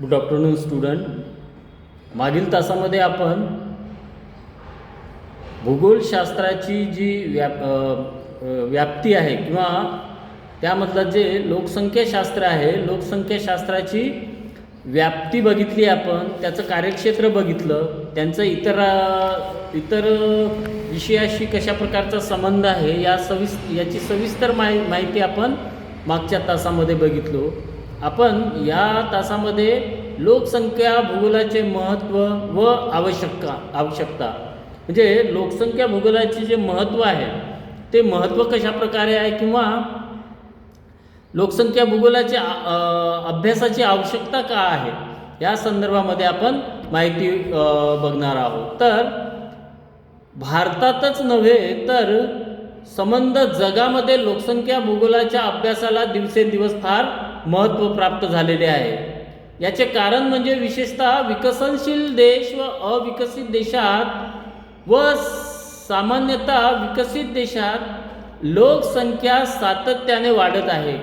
Good afternoon student मागील तासामध्ये आपण भूगोलशास्त्राची जी व्याप व्याप्ती आहे किंवा त्यामधलं जे लोकसंख्याशास्त्र आहे लोकसंख्याशास्त्राची व्याप्ती बघितली आपण त्याचं कार्यक्षेत्र बघितलं त्यांचं इतर इतर विषयाशी कशा प्रकारचा संबंध आहे या सविस याची सविस्तर माहि माहिती आपण मागच्या तासामध्ये बघितलो. आपण या तासामध्ये लोकसंख्या भूगोलाचे महत्त्व व आवश्यकता आवश्यकता. म्हणजे लोकसंख्या भूगोलाचे जे महत्त्व आहे ते महत्त्व कशा प्रकारे आहे किंवा लोकसंख्या भूगोलाच्या अभ्यासाची आवश्यकता का आहे या संदर्भामध्ये आपण माहिती बघणार आहोत. तर भारतातच नव्हे तर संबंध जगामध्ये लोकसंख्या भूगोलाच्या अभ्यासाला दिवसेंदिवस फार महत्त्व प्राप्त झालेले आहे. याचे कारण म्हणजे विशेषतः विकसनशील देश व अविकसित देशात व सामान्यतः विकसित देशात लोकसंख्या सातत्याने वाढत आहे.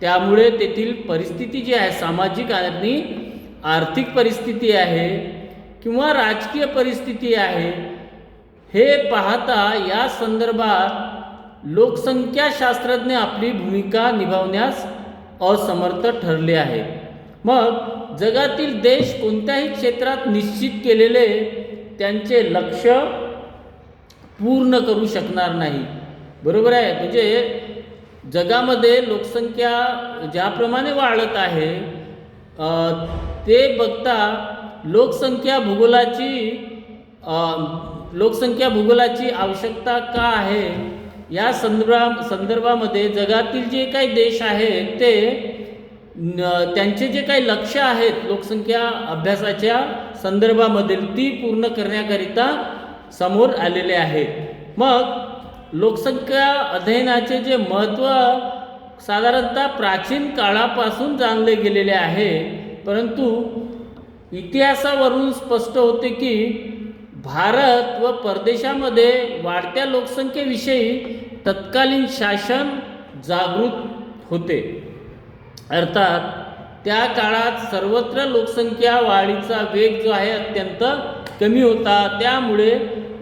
त्यामुळे तेथील परिस्थिती जी आहे सामाजिक आणि आर्थिक परिस्थिती आहे किंवा राजकीय परिस्थिती आहे हे पाहता या संदर्भात लोकसंख्याशास्त्रज्ञ आपली भूमिका निभावण्यास असमर्थ ठरले आहे. मग जगातील देश कोणत्याही क्षेत्रात निश्चित केलेले त्यांचे लक्ष पूर्ण करू शकणार नाही. बरोबर आहे? म्हणजे जगामध्ये लोकसंख्या ज्याप्रमाणे वाढत आहे ते बघता लोकसंख्या भूगोलाची लोकसंख्या भूगोलाची आवश्यकता का आहे? या संदर्भा संदर्भामध्ये जगातील जे काही देश आहेत ते त्यांचे जे काही लक्ष आहेत लोकसंख्या अभ्यासाच्या संदर्भामध्ये ती पूर्ण करण्याकरिता समोर आलेले आहेत. मग लोकसंख्या अध्ययनाचे जे महत्त्व साधारणतः प्राचीन काळापासून जाणले गेलेले आहे परंतु इतिहासावरून स्पष्ट होते की भारत व परदेशामध्ये वाढत्या लोकसंख्येविषयी तत्कालीन शासन जागृत होते. अर्थात त्या काळात सर्वत्र लोकसंख्या वाढीचा वेग जो आहे अत्यंत कमी होता. त्यामुळे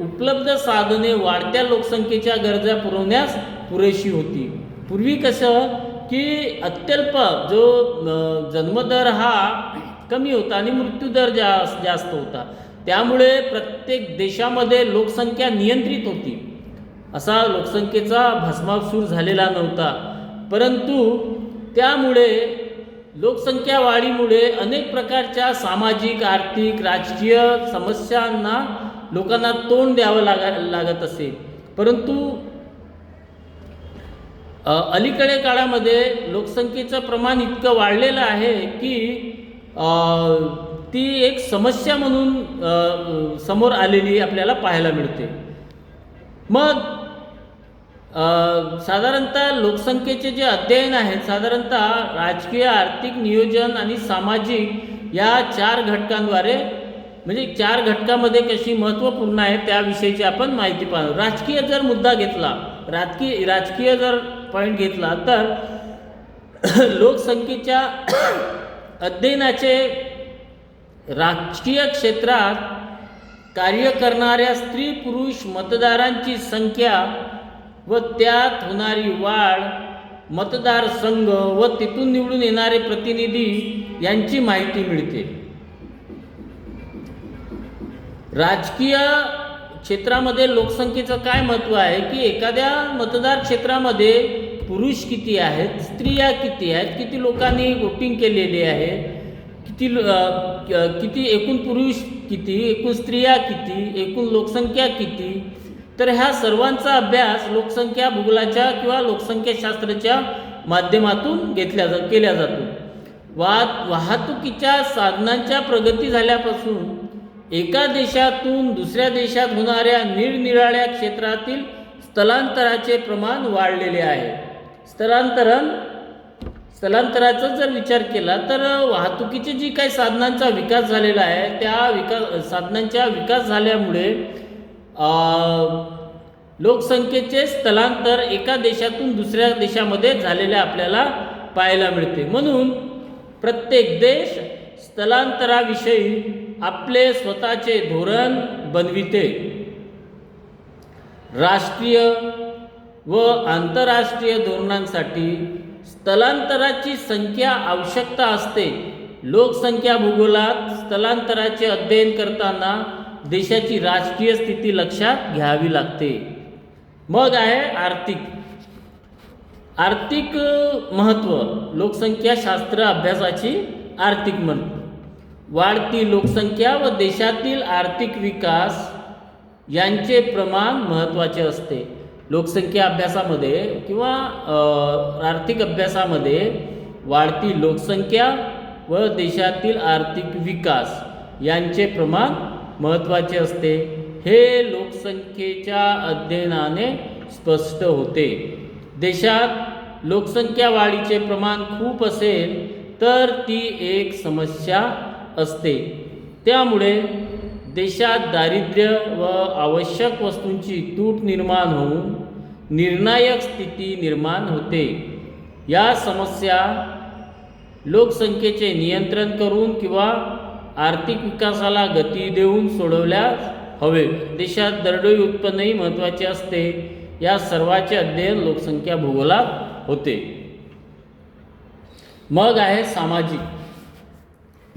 उपलब्ध साधने वाढत्या लोकसंख्येच्या गरजा पुरवण्यास पुरेशी होती. पूर्वी कसं की अत्यल्प जो जन्मदर हा कमी होता आणि मृत्यूदर जास्त जास्त होता. त्यामुळे प्रत्येक देशामध्ये लोकसंख्या नियंत्रित होती. असा लोकसंख्येचा भस्मासूर झालेला नव्हता. परंतु त्यामुळे लोकसंख्या वाढीमुळे अनेक प्रकारच्या सामाजिक आर्थिक राजकीय समस्यांना लोकांना तोंड द्यावं लागा लागत असे. परंतु अलीकडे काळामध्ये लोकसंख्येचं प्रमाण इतकं वाढलेलं आहे की ती एक समस्या म्हणून समोर आलेली आपल्याला पाहायला मिळते. मग साधारणतः लोकसंख्येचे जे अध्ययन आहेत साधारणतः राजकीय आर्थिक नियोजन आणि सामाजिक या चार घटकांद्वारे म्हणजे चार घटकामध्ये कशी महत्त्वपूर्ण आहे त्याविषयीची आपण माहिती पाहतो राजकीय जर मुद्दा घेतला राजकीय राजकीय जर पॉईंट घेतला तर लोकसंख्येच्या अध्ययनाचे राजकीय क्षेत्रात कार्य करणाऱ्या स्त्री पुरुष मतदारांची संख्या व त्यात होणारी वाढ मतदारसंघ व तिथून निवडून येणारे प्रतिनिधी यांची माहिती मिळते. राजकीय क्षेत्रामध्ये लोकसंख्येचं काय महत्त्व आहे? की एखाद्या मतदार क्षेत्रामध्ये पुरुष किती आहेत स्त्रिया किती आहेत किती लोकांनी वोटिंग केलेली आहे किती किती एकूण पुरुष किती एकूण स्त्रिया किती एकूण लोकसंख्या किती तर ह्या सर्वांचा अभ्यास लोकसंख्या भूगोलाच्या किंवा लोकसंख्याशास्त्राच्या माध्यमातून घेतल्या जा केल्या जातो. वाहत वाहतुकीच्या साधनांच्या प्रगती झाल्यापासून एका देशातून दुसऱ्या देशात होणाऱ्या निरनिराळ्या क्षेत्रातील स्थलांतराचे प्रमाण वाढलेले आहे. स्थलांतरण स्थलांतराचा जर विचार केला तर वाहतुकीचे जी काही साधनांचा विकास झालेला आहे त्या विकास साधनांच्या विकास झाल्यामुळे लोकसंख्येचे स्थलांतर एका देशातून दुसऱ्या देशामध्ये झालेले आपल्याला पाहायला मिळते. म्हणून प्रत्येक देश स्थलांतराविषयी आपले स्वतःचे धोरण बनविते. राष्ट्रीय व आंतरराष्ट्रीय धोरणांसाठी स्थलांतराची संख्या आवश्यकता असते. लोकसंख्या भूगोलात स्थलांतराचे अध्ययन करताना देशाची राजकीय स्थिती लक्षात घ्यावी लागते. मग आहे आर्थिक. आर्थिक महत्त्व लोकसंख्या शास्त्र अभ्यासाची आर्थिक मन वाढती लोकसंख्या व देशातील आर्थिक विकास यांचे प्रमाण महत्त्वाचे असते. लोकसंख्या अभ्यासामध्ये किंवा आर्थिक अभ्यासामध्ये वाढती लोकसंख्या व देशातील आर्थिक विकास यांचे प्रमाण महत्त्वाचे असते. हे लोकसंख्येच्या अध्ययनाने स्पष्ट होते. देशात लोकसंख्या वाढीचे प्रमाण खूप असेल तर ती एक समस्या असते. त्यामुळे देशात दारिद्र्य व आवश्यक वस्तूंची तूट निर्माण होऊन निर्णायक स्थिती निर्माण होते. या समस्या लोकसंख्येचे नियंत्रण करून किंवा आर्थिक विकासाला गती देऊन सोडवल्यास हवे. देशात दरडोई उत्पन्नही महत्त्वाचे असते. या सर्वाचे अध्ययन लोकसंख्या भूगोलात होते. मग आहे सामाजिक.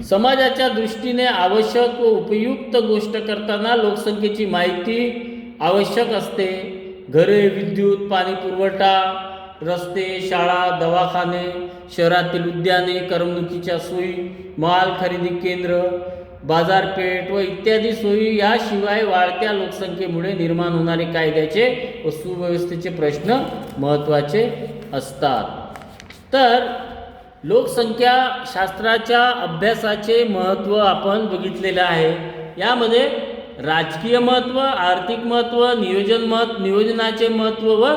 समाजाच्या दृष्टीने आवश्यक व उपयुक्त गोष्ट करताना लोकसंख्येची माहिती आवश्यक असते. घरे विद्युत पाणी पुरवठा रस्ते शाळा दवाखाने शहरातील उद्याने करमणुकीच्या सोयी माल खरेदी केंद्र बाजारपेठ व इत्यादी सोयी याशिवाय वाढत्या लोकसंख्येमुळे निर्माण होणारे कायद्याचे व सुव्यवस्थेचे प्रश्न महत्त्वाचे असतात. तर लोकसंख्या शास्त्राच्या अभ्यासाचे महत्त्व आपण बघितलेलं आहे. यामध्ये राजकीय महत्त्व आर्थिक महत्त्व नियोजन मत नियोजनाचे महत्त्व व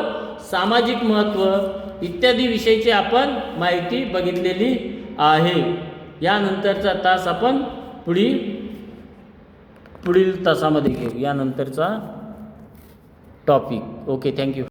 सामाजिक महत्त्व इत्यादी विषयीची आपण माहिती बघितलेली आहे. यानंतरचा तास आपण पुढील पुढील तासामध्ये घेऊ. यानंतरचा टॉपिक ओके थँक्यू